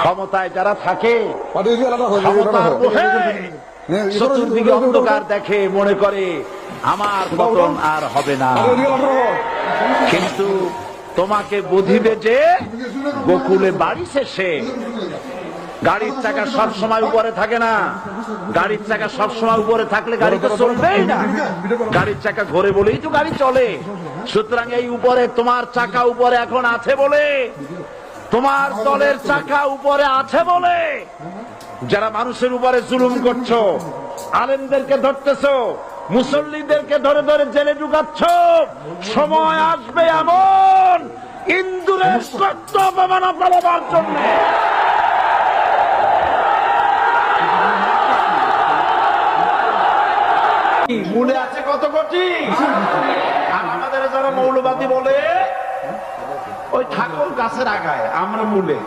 ক্ষমতায় যারা থাকে হয়ে চতুর্দিকে অন্ধকার দেখে মনে করে আমার পতন আর হবে না। কিন্তু তোমাকে বুঝিবে যে গোকুলে বাড়ি শেষে গাড়ির চাকা সব সময় উপরে থাকে না। গাড়ির চাকা সব সময় উপরে থাকলে গাড়ি তো চলবেই না। গাড়ির চাকা ঘোরে বলেই তো গাড়ি চলে। সুতরাং এই উপরে তোমার চাকা উপরে এখন আছে বলে তোমার দলের চাকা উপরে আছে বলে যারা মানুষের উপরে জুলুম করছ, আলেমদেরকে ধরতেছো, মুসল্লিদেরকে ধরে ধরে জেলে ঢুকাচ্ছ, সময় আসবে এমন ইন্দুরের সত্য অপমান ফলাবার জন্য। মূলে আছে কত কোটি? আর আমাদের যারা মৌলবাদী বলে ওই ঠাকুর গাছের আগায় আমরা মূলে।